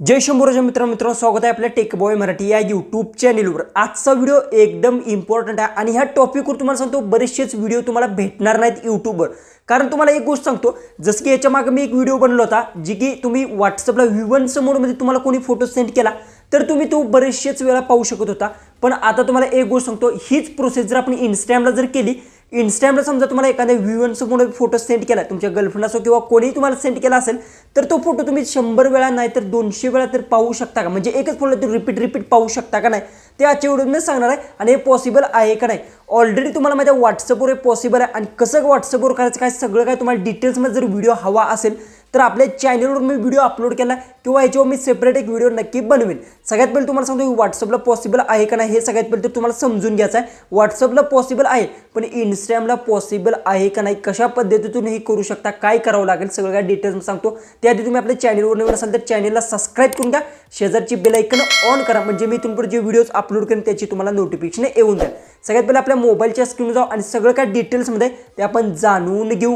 जय शंभूराजा मित्र मित्रांनो स्वागत आहे आपल्या टेक बॉय मराठी या यूट्यूब चॅनेलवर आजचा व्हिडिओ एकदम इम्पॉर्टंट आहे आणि ह्या टॉपिकवर तुम्हाला सांगतो बरेचसेच व्हिडिओ तुम्हाला भेटणार नाहीत यूट्यूबवर कारण तुम्हाला एक गोष्ट सांगतो जसं की याच्या मागे मी एक व्हिडिओ बनवला होता जी की तुम्ही व्हॉट्सअपला व्हिवन्स मोडमध्ये तुम्हाला कोणी फोटो सेंड केला तर तुम्ही तो बरेचसेच वेळा पाहू शकत होता. पण आता तुम्हाला एक गोष्ट सांगतो हीच प्रोसेस जर आपण इंस्टाग्रामला जर केली इंस्टाग्रामला समजा तुम्हाला एखाद्या व्ह्युअन्समुळे फोटो सेंड केला तुमच्या गर्लफ्रेंड असो किंवा कोणीही तुम्हाला सेंड केला असेल तर तो फोटो तुम्ही शंभर वेळा नाही तर दोनशे वेळा तर पाहू शकता का? म्हणजे एकच फोटो तर रिपीट रिपीट पाहू शकता का नाही? ते आजच्या व्हिडिओमध्ये सांगणार आहे आणि हे पॉसिबल आहे का नाही? ऑलरेडी तुम्हाला माझ्या व्हॉट्सअपवर हे पॉसिबल आहे. आणि कसं व्हॉट्सअपवर करायचं काय सगळं काय तुम्हाला डिटेल्समध्ये जर व्हिडिओ हवा असेल तर आपल्या चॅनलवर मी व्हिडिओ अपलोड केला किंवा याच्यावर मी सेपरेट एक व्हिडिओ नक्की बनवेन. सगळ्यात पहिले तुम्हाला सांगतो व्हॉट्सअपला पॉसिबल आहे का नाही हे सगळ्यात पहिले तर तुम्हाला समजून घ्यायचं आहे. व्हॉट्सअपला पॉसिबल आहे पण इंस्टाग्रामला पॉसिबल आहे का नाही कशा पद्धतीतून हे करू शकता काय करावं लागेल सगळं काय डिटेल्स सांगतो. त्याआधी तुम्ही आपल्या चॅनलवर नवीन असाल तर चॅनलला सबस्क्राईब करून घ्या. शेजारची बेलायकन ऑन करा म्हणजे मी तुमकडे जे व्हिडिओज अपलोड करेन त्याची तुम्हाला नोटिफिकेशन येऊन जाईल. सगळ्यात पहिले आपल्या मोबाईलच्या स्क्रीन जाऊ आणि सगळं काय डिटेल्समध्ये ते आपण जाणून घेऊ.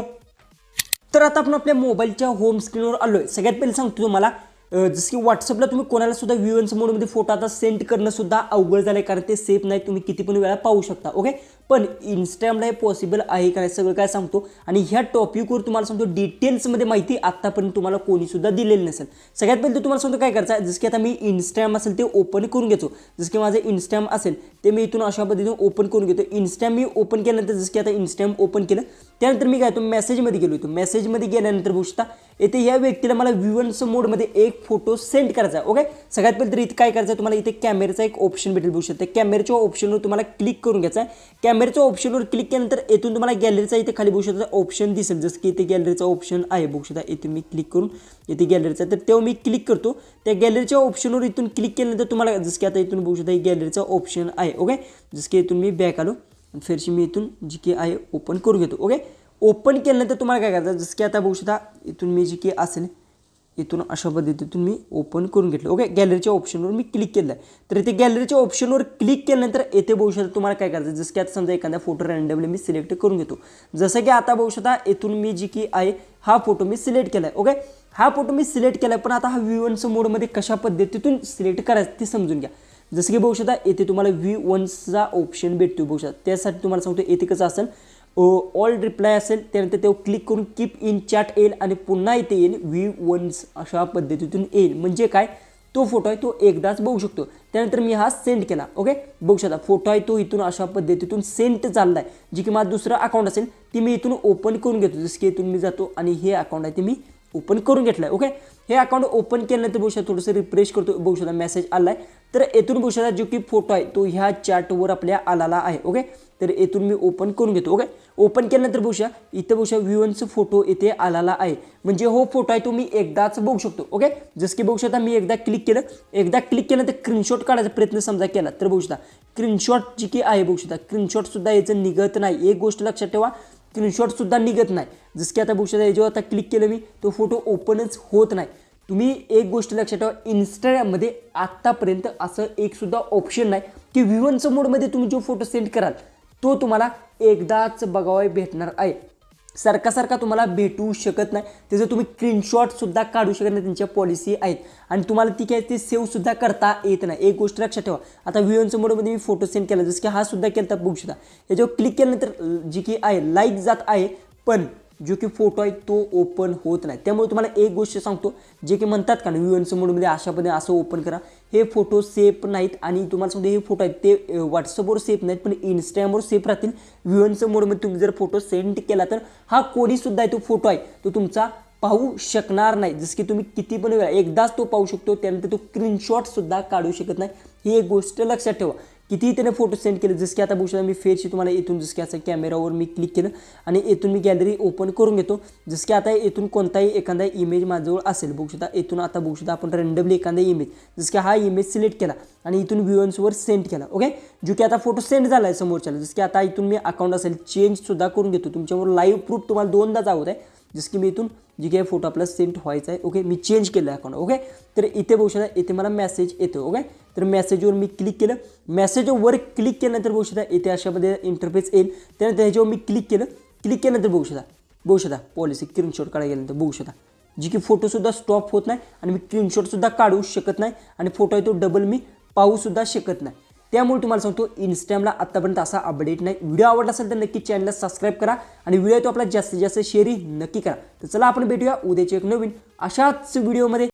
तर आता आपण आपल्या मोबाईलच्या होम स्क्रीनवर आलो आहे सगळ्यात पहिले सांगतो तुम्हाला जसं की व्हॉट्सअपला तुम्ही कोणाला सुद्धा व्ह्युअन्स मोडमध्ये फोटो आता सेंड करणं सुद्धा अवघड झालं आहे कारण ते सेफ नाही तुम्ही किती पण वेळा पाहू शकता ओके पण इंस्टाग्रामला हे पॉसिबल आहे का नाही सगळं काय सांगतो. आणि ह्या टॉपिकवर तुम्हाला सांगतो डिटेल्समध्ये माहिती आत्तापर्यंत तुम्हाला कोणीसुद्धा दिलेली नसेल. सगळ्यात पहिले तर तुम्हाला सांगतो काय करायचं आहे जसं की आता मी इंस्टाग्राम असेल ते ओपन करून घेतो. जसं की माझं इंस्टाग्राम असेल ते मी इथून अशा पद्धतीने ओपन करून घेतो. इंस्टाग्राम मी ओपन केल्यानंतर जसं की आता इंस्टाग्राम ओपन केलं त्यानंतर मी काय तो मेसेजमध्ये गेलो होतो. मेसेजमध्ये गेल्यानंतर गोष्ट येथे या व्यक्तीला मला व्ह्युअन्स मोडमध्ये एक फोटो सेंड करायचा आहे ओके सगळ्यात पहिले तर इथे काय करायचं आहे तुम्हाला इथे कॅमेराचा एक ऑप्शन भेटेल बघू शकता. कॅमेऱ्याच्या ऑप्शनवर तुम्हाला क्लिक करून घ्यायचा आहे. कॅमेऱ्याच्या ऑप्शनवर क्लिक केल्यानंतर येथून तुम्हाला गॅलरीचा इथे खाली बघू शकता ऑप्शन दिसेल. जसं की इथे गॅलरीचा ऑप्शन आहे बघू शकता. इथे मी क्लिक करून इथे गॅलरीचा तर तेव्हा मी क्लिक करतो. त्या गॅलरीच्या ऑप्शनवर इथून क्लिक केल्यानंतर तुम्हाला जसं की आता इथून बघू शकता ही गॅलरीचा ऑप्शन आहे ओके जसं की इथून मी बॅक आलो. फिरशी मी इथून जी की आहे ओपन करून घेतो ओके ओपन केल्यानंतर तुम्हाला काय करायचं? जसं की आता बघू शकता इथून मी जी की असेल इथून अशा पद्धतीतून मी ओपन करून घेतलं. ओके गॅलरीच्या ऑप्शनवर मी क्लिक केलं आहे तर इथे गॅलरीच्या ऑप्शनवर क्लिक केल्यानंतर येथे बघू शकता तुम्हाला काय करायचं? जसं की आता समजा एखादा फोटो रँडमली मी सिलेक्ट करून घेतो. जसं की आता बघू शकता इथून मी जी की आहे हा फोटो मी सिलेक्ट केला आहे ओके हा फोटो मी सिलेक्ट केला आहे पण आता हा व्ह्युअन्स मोडमध्ये कशा पद्धतीतून सिलेक्ट करायचं ते समजून घ्या. जसं की बघू शकता येथे तुम्हाला व्ही वन्सचा ऑप्शन भेटतो बघू शकता. त्यासाठी तुम्हाला सांगतो येथे कसं असेल ऑल रिप्लाय असेल त्यानंतर तेव्हा क्लिक करून कीप इन चॅट येईल आणि पुन्हा इथे येईल व्ही वन्स अशा पद्धतीतून येईल. म्हणजे काय? तो फोटो आहे तो एकदाच बघू शकतो. त्यानंतर मी हा सेंड केला ओके बघू शकता फोटो आहे तो इथून अशा पद्धतीतून सेंट चालला आहे जी की माझं दुसरं अकाउंट असेल ती मी इथून ओपन करून घेतो. जसं की इथून मी जातो आणि हे अकाउंट आहे ते मी ओपन करून घेतलं आहे ओके हे अकाउंट ओपन केल्यानंतर बघू शकता थोडंसं रिफ्रेश करतो बघू शकता मेसेज आला आहे तर येथून बघू शकता जो की फोटो आहे तो ह्या चॅटवर आपल्या आलेला आहे. ओके तर येथून मी ओपन करून घेतो. ओके ओपन केल्यानंतर बघू शकता इथं बघू शकता व्ह्युअन्स फोटो इथे आलेला आहे. म्हणजे हो फोटो आहे तो मी एकदाच बघू शकतो. ओके जसं की बघू शकता मी एकदा क्लिक केलं. एकदा क्लिक केल्यानंतर स्क्रीनशॉट काढायचा प्रयत्न समजा केला तर बघू शकता. स्क्रीनशॉट जी की आहे बघू शकता. स्क्रीनशॉटसुद्धा याचं निघत नाही. एक गोष्ट लक्षात ठेवा स्क्रीनशॉटसुद्धा निघत नाही. जसं की आता बघू शकता याच्यावर आता क्लिक केलं मी तो फोटो ओपनच होत नाही. तुम्ही एक गोष्ट लक्षात ठेवा इंस्टाग्राममध्ये आत्तापर्यंत असं एकसुद्धा ऑप्शन नाही की व्ह्युअन्स मोडमध्ये तुम्ही जो फोटो सेंड कराल तो तुम्हाला एकदाच बघावा भेटणार आहे. सारखा सारखा तुम्हाला भेटू शकत नाही. त्याचं तुम्ही स्क्रीनशॉटसुद्धा काढू शकत नाही त्यांच्या पॉलिसी आहेत. आणि तुम्हाला ती काय ते सेव्हसुद्धा करता येत नाही. एक गोष्ट लक्षात ठेवा. आता व्हिओनच्या मोडमध्ये मी फोटो सेंड केला. जसं की हा सुद्धा केला तर बघू शकता. याच्यावर क्लिक केल्यानंतर जी की आहे लाईक जात आहे पण जो की फोटो आहे तो ओपन होत नाही. त्यामुळे तुम्हाला एक गोष्ट सांगतो जे की म्हणतात का व्ह्युअन्स मोडमध्ये अशा पद्धतीने असं ओपन करा. हे फोटो सेफ नाहीत आणि तुम्हाला सांगतो हे फोटो आहेत ते व्हॉट्सअपवर सेफ नाहीत पण इंस्टाग्रामवर सेफ राहतील. व्ह्युअन्स मोडमध्ये तुम्ही जर फोटो सेंड केला तर हा कोणीसुद्धा आहे तो फोटो आहे तो तुमचा पाहू शकणार नाही. जसं की तुम्ही किती पण वेळा एकदाच तो पाहू शकतो त्यानंतर तो स्क्रीनशॉटसुद्धा काढू शकत नाही. ही एक गोष्ट लक्षात ठेवा. कितीही त्याने फोटो सेंड केले जसं की आता बघू शकता मी फेरशी तुम्हाला इथून जसं की असं कॅमेरावर मी क्लिक केलं आणि इथून मी गॅलरी ओपन करून घेतो. जसं की आता इथून कोणताही एखादा इमेज माझ्याजवळ असेल बघू शकता इथून आता बघू शकता आपण रँडमली एखादा इमेज जसं की हा इमेज सिलेक्ट केला आणि इथून व्ह्युअन्सवर सेंड केला ओके जो की आता फोटो सेंड झाला आहे समोरच्याला जसं की आता इथून मी अकाउंट असेल चेंजसुद्धा करून घेतो. तुमच्यावर लाईव्ह प्रूफ तुम्हाला दोनदा जावत आहे. जसं की मी इथून जी काही फोटो आपला सेंड व्हायचा आहे ओके मी चेंज केलं आहे अकाउंट ओके तर इथे बघू शकता इथे मला मेसेज येतो ओके तर मेसेजवर मी क्लिक केलं. मेसेजवर क्लिक केल्यानंतर बघू शकता इथे अशामध्ये इंटरफेस येईल. त्यानंतर ह्याच्यावर मी क्लिक केलं. क्लिक केल्यानंतर बघू शकता बघू शकता पॉलिसी स्क्रीनशॉट काढायला गेल्यानंतर बघू शकता. जी की फोटोसुद्धा स्टॉप होत नाही आणि मी स्क्रीनशॉटसुद्धा काढू शकत नाही आणि फोटो आहे तो डबल मी पाहूसुद्धा शकत नाही. त्यामुळे तुम्हाला सांगतो इन्स्टाग्रामला आत्तापर्यंत असा अपडेट नाही. व्हिडिओ आवडला असेल तर नक्की चॅनलला सबस्क्राईब करा आणि व्हिडिओ तो आपला जास्तीत जास्त शेअरही नक्की करा. तर चला आपण भेटूया उद्याच्या एक नवीन अशाच व्हिडिओमध्ये